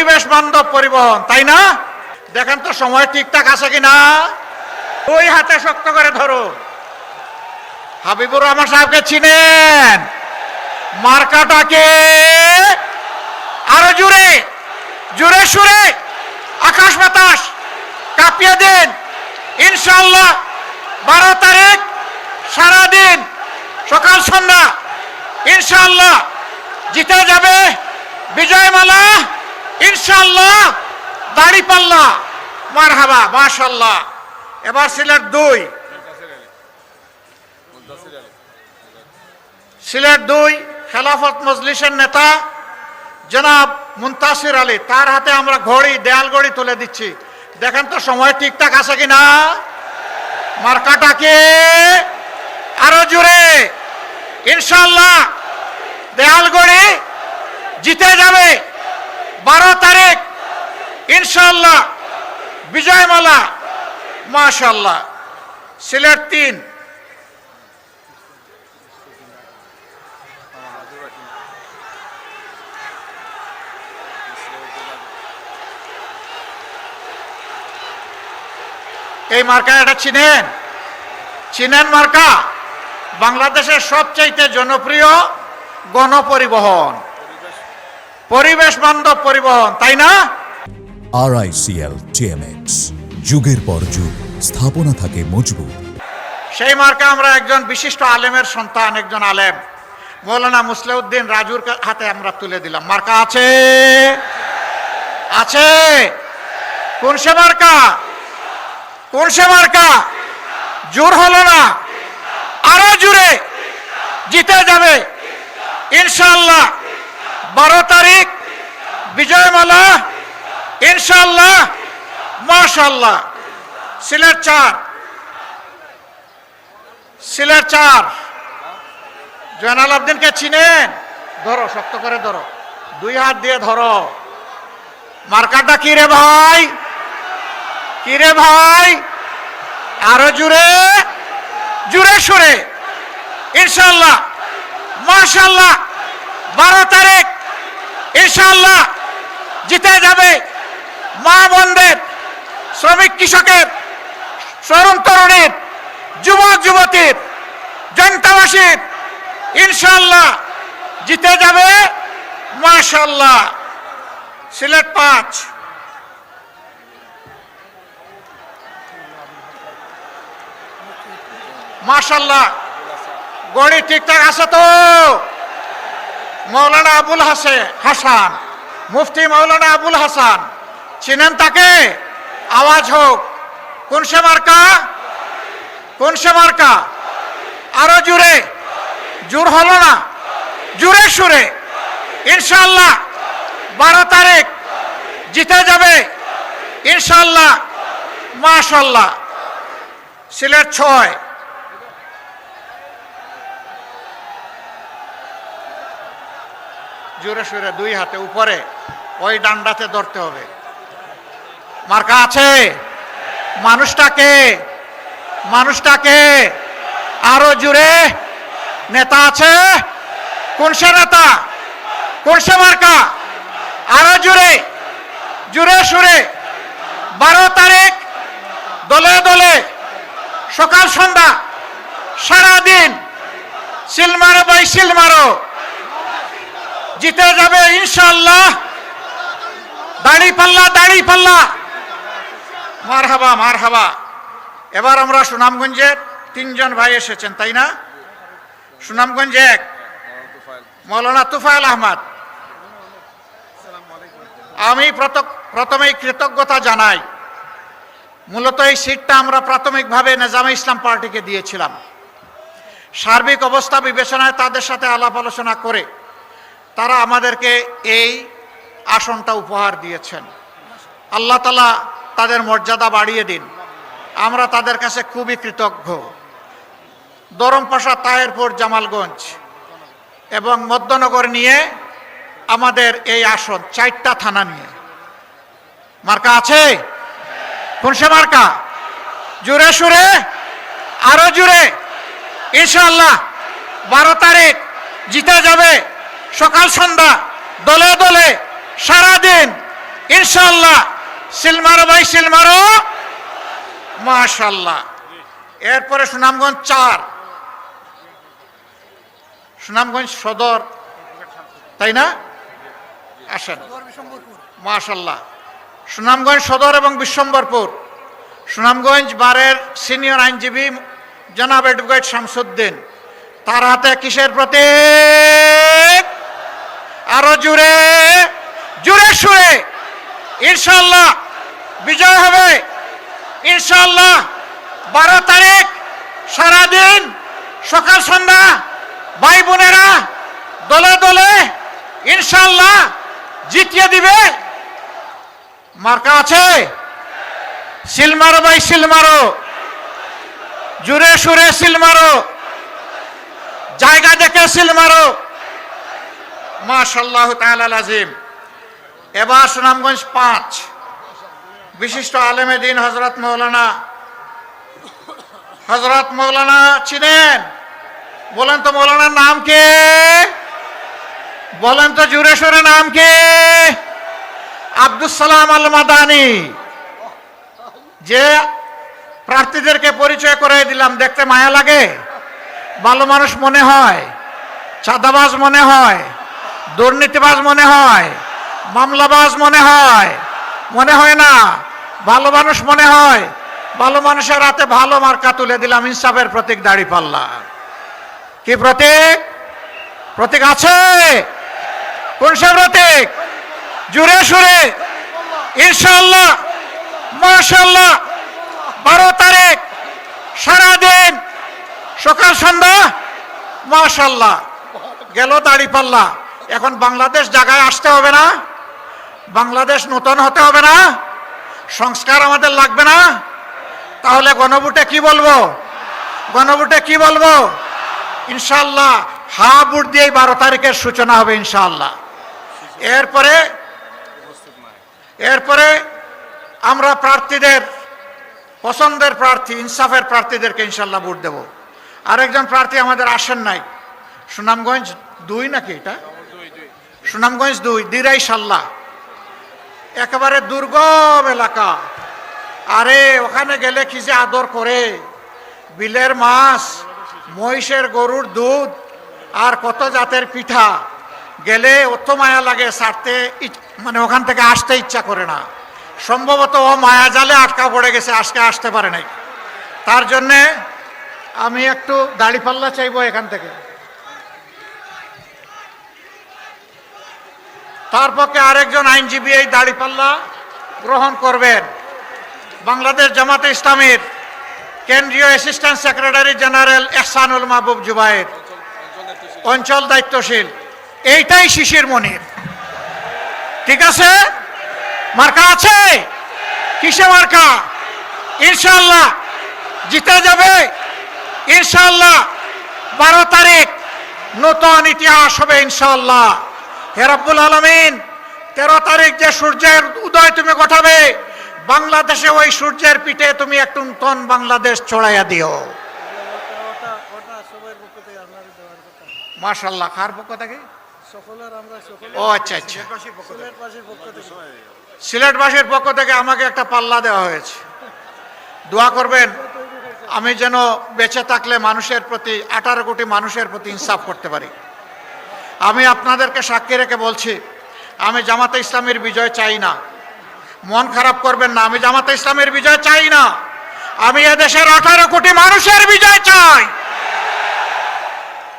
পরিবেশ বান্ধব পরিবহন, তাই না? দেখেন তো, সময় ঠিকঠাক আছে কিনা? ওই হাতে শক্ত করে ধরো হাবিবুর রহমান সাহেবকে চিনেন। মার্কাটাকে আরও জুড়ে জুড়ে সুরে। আকাশ বাতাস, কাঁপিয়ে দিন। ইনশাল্লাহ বারো তারিখ সারাদিন, সকাল, সন্ধ্যা। ইনশাল্লাহ জিতে যাবে বিজয়মালা। ইনশাল্লাহ দাড়ি পাল্লা। মার হাবা মাশাল্লাহ এবার সিলেট দুই। সিলেট দুই, খেলাফত মজলিসের নেতা জনাব মুন্তাসির আলী। তার হাতে আমরা ঘড়ি, দেয়াল ঘড়ি তুলে দিচ্ছি। দেখেন তো, সময় ঠিকঠাক আছে কিনা? মার্কাটাকে আরও জুড়ে ইনশাল্লাহ দেয়াল ঘড়ি জিতে যাবে। বারো তারিখ। ইনশাল্লাহ বিজয়মালা। মাশাল্লাহ সিলেট তিন। এই মার্কা এটা চিনেন? চিনেন মার্কা? বাংলাদেশের সবচাইতে জনপ্রিয় গণপরিবহন। পরিবেশ বান্ধব পরিবহন তাই না? আরআইসিএল টিএমএক্স যুগের পর যুগ স্থাপনা থাকে মজবুত। সেই মার্কা আমরা একজন বিশিষ্ট আলেমের সন্তান একজন আলেম। মৌলানা মুসলিউদ্দিন রাজুর হাতে আমরা তুলে দিলাম। মার্কা আছে? আছে? কোন সে মার্কা? কোন সে মার্কা? জোর হলো না? আরও জুড়ে জিতে যাবে। ইনশাল্লাহ বারো তারিখ, বিজয়মালা ইনশাল্লাহ মাশাল্লাহ সিলেট চার। সিলেট চার। জয়নাল আবদিনকে চিনেন? ধরো, শক্ত করে ধরো। দুই হাত দিয়ে ধরো। মার্কাটা কি রে ভাই? কি রে ভাই? আরও জুড়ে জুড়ে সুরে। ইনশাল্লাহ মাশাল্লাহ বারো তারিখ ইনশাল্লাহ জিতে যাবে মা বোনদের, শ্রমিক কৃষকের তরুণ তরুণীর যুবক যুবতীর, জনতাবাসীর ইনশাল্লাহ জিতে যাবে মাশাল্লাহ সিলেট পাঁচ। মাশাল্লাহ গড়ি ঠিকঠাক আছে তো? মৌলানা আবুল হাসে হাসান। মুফতি মৌলানা আবুল হাসান। চিনেন তাকে? আওয়াজ হোক। কোন সে মার্কা? কোন সে মার্কা? আরও জুড়ে। জোর হলো না। জুড়ে সুরে। ইনশাল্লাহ বারো তারিখ জিতে যাবে। ইনশাল্লাহ মাশাল্লাহ সিলেট ছয়। জোরে সুরে দুই হাতে উপরে, ওই ডান্ডাতে ধরতে হবে। মার্কা আছে। মানুষটাকে মানুষটাকে আরও জুড়ে নেতা আছে। কোন সে নেতা? কোন সে মার্কা? আরও জুড়ে জুড়ে সুরে। বারো তারিখ, দলে দলে, সকাল সন্ধ্যা, সারাদিন সিল মারো বাই সিল মারো জিতে যাবে ইনশাল্লাহ দাড়ি পাল্লা দাড়ি পাল্লা। মার হাবা মার হাবা এবার আমরা সুনামগঞ্জের তিনজন ভাই এসেছেন, তাই না? সুনামগঞ্জ এক, মৌলানা তুফাইল আহমদ। আমি প্রথমেই কৃতজ্ঞতা জানাই। মূলত এই সিটটা আমরা প্রাথমিকভাবে নেজামে ইসলাম পার্টিকে দিয়েছিলাম। সার্বিক অবস্থা বিবেচনায় তাদের সাথে আলাপ আলোচনা করে তারা আমাদেরকে এই আসনটা উপহার দিয়েছেন। আল্লাহ তালা তাদের মর্যাদা বাড়িয়ে দিন। আমরা তাদের কাছে খুবই কৃতজ্ঞ। দরমপাশা তাহেরপুর, জামালগঞ্জ এবং মধ্যনগর নিয়ে আমাদের এই আসন, চারটা থানা নিয়ে। মার্কা আছে? কোন মার্কা? জুড়ে সুরে? আরও জুড়ে। ইনশাল্লাহ বারো তারিখ জিতে যাবে। সকাল সন্ধ্যা, দলে দলে, সারাদিন ইনশাল্লাহ সিলমারো ভাই সিলমারো মাশাল্লাহ এরপরে সুনামগঞ্জ চার। সুনামগঞ্জ সদর। তাই না? আসেন। মাশাল্লাহ সুনামগঞ্জ সদর এবং বিশ্বম্বরপুর। সুনামগঞ্জ বারের সিনিয়র আইনজীবী জনাব অ্যাডভোকেট শামসুদ্দিন। তার হাতে কিসের প্রতীক? আরও জুড়ে জুড়ে সুরে। ইনশাল্লাহ বিজয় হবে। ইনশাল্লাহ বারো তারিখ সারাদিন সকাল সন্ধ্যা ভাই বোনেরা দলে দলে ইনশাল্লাহ জিতিয়ে দিবে। মার্কা আছে? সিলমারো ভাই সিলমারো জুড়ে সুরে সিলমারো জায়গা দেখে সিলমারো মাশাল্লাহ তাআলা আজিম এবার সুনামগঞ্জ পাঁচ। বিশিষ্ট আলেমে দিন হজরত মৌলানা হজরত মৌলানা চিনেন বলেন তো মৌলানার নাম কে? বলেন তো সুরে নাম কে? আব্দুল সালাম আল মাদানি যে প্রার্থীদেরকে পরিচয় করে দিলাম, দেখতে মায়া লাগে? ভালো মানুষ মনে হয়? চাঁদাবাজ মনে হয়? দুর্নীতিবাজ মনে হয়, মামলাবাজ মনে হয় মনে হয় না, ভালো মানুষ মনে হয়, ভালো মানুষের হাতে ভালো মার্কা তুলে দিলাম ইনসাফের প্রতীক দাড়ি পাল্লা। কি প্রতীক? প্রতীক আছে? কোন সে প্রতীক? জুড়ে সুরে ইনশাল্লাহ মাশাল্লাহ বারো তারিখ, সারাদিন, সকাল সন্ধ্যা মাশাল্লাহ গেল দাড়ি পাল্লা। এখন বাংলাদেশ জায়গায় আসতে হবে না। বাংলাদেশ নতুন হতে হবে না। সংস্কার আমাদের লাগবে না। তাহলে গণভোটে কি বলব? গণভোটে কি বলব? ইনশাল্লাহ হা বুট দিয়েই বারো তারিখের সূচনা হবে ইনশাল্লাহ এরপরে এরপরে আমরা প্রার্থীদের, পছন্দের প্রার্থী, ইনসাফের প্রার্থীদেরকে ইনশাল্লাহ ভোট দেব। আরেকজন প্রার্থী আমাদের আসেন নাই। সুনামগঞ্জ দুই নাকি এটা? সুনামগঞ্জ দুই দিরাই সাল্লা একেবারে দুর্গম এলাকা। আরে, ওখানে গেলে কি যে আদর করে? বিলের মাছ, মহিষের গরুর দুধ, আর কত জাতের পিঠা। গেলে অত মায়া লাগে ইচ- মানে ওখান থেকে আসতে ইচ্ছা করে না। সম্ভবত ও মায়া জালে আটকা পড়ে গেছে, আজকে আসতে পারে নাই। তার জন্যে আমি একটু দাড়িপাল্লা চাইব এখান থেকে। তার পক্ষে আরেকজন আইনজীবী এই দাড়িপাল্লা গ্রহণ করবেন। বাংলাদেশ জামাতে ইসলামের কেন্দ্রীয় assistant secretary general Ehsanul Mahbub Zubair অঞ্চল দায়িত্বশীল। এইটাই শিশির মনির। ঠিক আছে? মার্কা আছে? কিসে মার্কা? ইনশাল্লাহ জিতে যাবে? ইনশাল্লাহ বারো তারিখ নতুন ইতিহাস হবে ইনশাল্লাহ হে রব্বুল আলমিন তেরো তারিখ যে সূর্যের উদয় তুমি ঘটাবে বাংলাদেশে ওই সূর্যের পিঠে তুমি একটু নতুন বাংলাদেশ ছড়াইয়া দিও। মাশাল্লাহ কার পক্ষ থেকে? ও আচ্ছা আচ্ছা। সিলেটবাসীর পক্ষ থেকে আমাকে একটা পাল্লা দেওয়া হয়েছে। দোয়া করবেন আমি যেন বেঁচে থাকলে মানুষের প্রতি আঠারো কোটি মানুষের প্রতি ইনসাফ করতে পারি। আমি আপনাদেরকে সাক্ষী রেখে বলছি, আমি জামাতে ইসলামের বিজয় চাই না। মন খারাপ করবেন না, আমি জামাতে ইসলামের বিজয় চাই না। আমি এদেশের আঠারো কোটি মানুষের বিজয় চাই।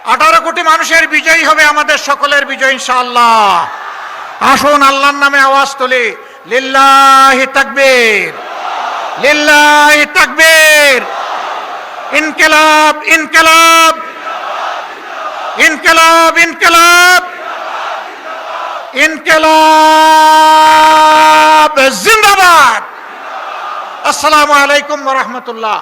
আঠারো কোটি মানুষের বিজয়ী হবে আমাদের সকলের বিজয়, ইনশাআল্লাহ। আসুন, আল্লাহর নামে আওয়াজ তুলি। লিল্লাহি তাকবীর। লিল্লাহি তাকবীর। ইনকিলাব ইনকিলাব। ইনকিলাব ইনকলাব। ইনকলাব। জিন্দাবাদ। আসসালামু আলাইকুম রাহমাতুল্লাহ।